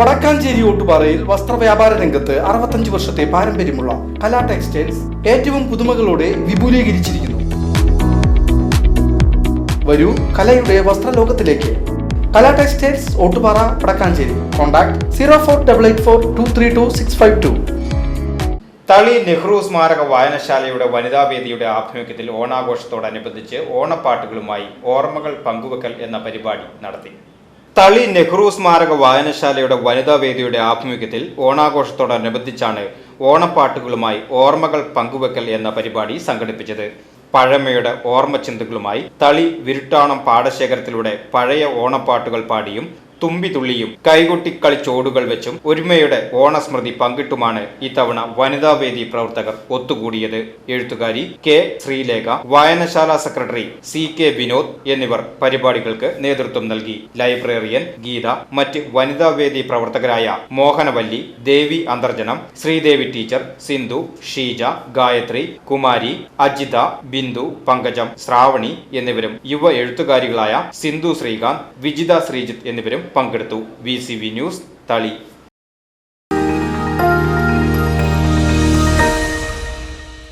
വടക്കാഞ്ചേരി ഓട്ടുപാറയിൽ വസ്ത്രവ്യാപാര രംഗത്ത് അറുപത്തഞ്ച് വർഷത്തെ പാരമ്പര്യമുള്ള കലാ ടെക്സ്റ്റൈൽസ് ഏറ്റവും പുതുമകളോടെ വിപുലീകരിച്ചിരിക്കുന്നു. വരൂ കലയുടെ വസ്ത്രലോകത്തിലേക്ക്. Kala textiles Ottupara Vadakkanchery. Contact zero four double eight four two three two six five two. Thali Nehru സ്മാരക വായനശാലയുടെ വനിതാ വേദിയുടെ ആഭിമുഖ്യത്തിൽ ഓണാഘോഷത്തോടനുബന്ധിച്ച് ഓണപ്പാട്ടുകളുമായി ഓർമ്മകൾ പങ്കുവെക്കൽ എന്ന പരിപാടി നടത്തി. തളി നെഹ്റു സ്മാരക വായനശാലയുടെ വനിതാ വേദിയുടെ ആഭിമുഖ്യത്തിൽ ഓണാഘോഷത്തോടനുബന്ധിച്ചാണ് ഓണപ്പാട്ടുകളുമായി ഓർമ്മകൾ പങ്കുവെക്കൽ എന്ന പരിപാടി സംഘടിപ്പിച്ചത്. പഴമയുടെ ഓർമ്മ ചിന്തകളുമായി തളി വിരുട്ടാണം പാടശേഖരത്തിലൂടെ പഴയ ഓണപ്പാട്ടുകൾ പാടിയും തുമ്പി തുള്ളിയും കൈകൊട്ടി കളിച്ചോടുകൾ വെച്ചും ഒരുമയുടെ ഓണസ്മൃതി പങ്കിട്ടുമാണ് ഇത്തവണ വനിതാവേദി പ്രവർത്തകർ ഒത്തുകൂടിയത്. എഴുത്തുകാരി കെ ശ്രീലേഖ വായനശാല സെക്രട്ടറി സി കെ വിനോദ് എന്നിവർ പരിപാടികൾക്ക് നേതൃത്വം നൽകി. ലൈബ്രറിയൻ ഗീത മറ്റ് വനിതാവേദി പ്രവർത്തകരായ മോഹനവല്ലി ദേവി അന്തർജനം ശ്രീദേവി ടീച്ചർ സിന്ധു ഷീജ ഗായത്രി കുമാരി അജിത ബിന്ദു പങ്കജം ശ്രാവണി എന്നിവരും യുവ എഴുത്തുകാരികളായ സിന്ധു ശ്രീകാന്ത് വിജിത ശ്രീജിത്ത് എന്നിവരും പങ്കെടുത്തു വി ന്യൂസ് തളി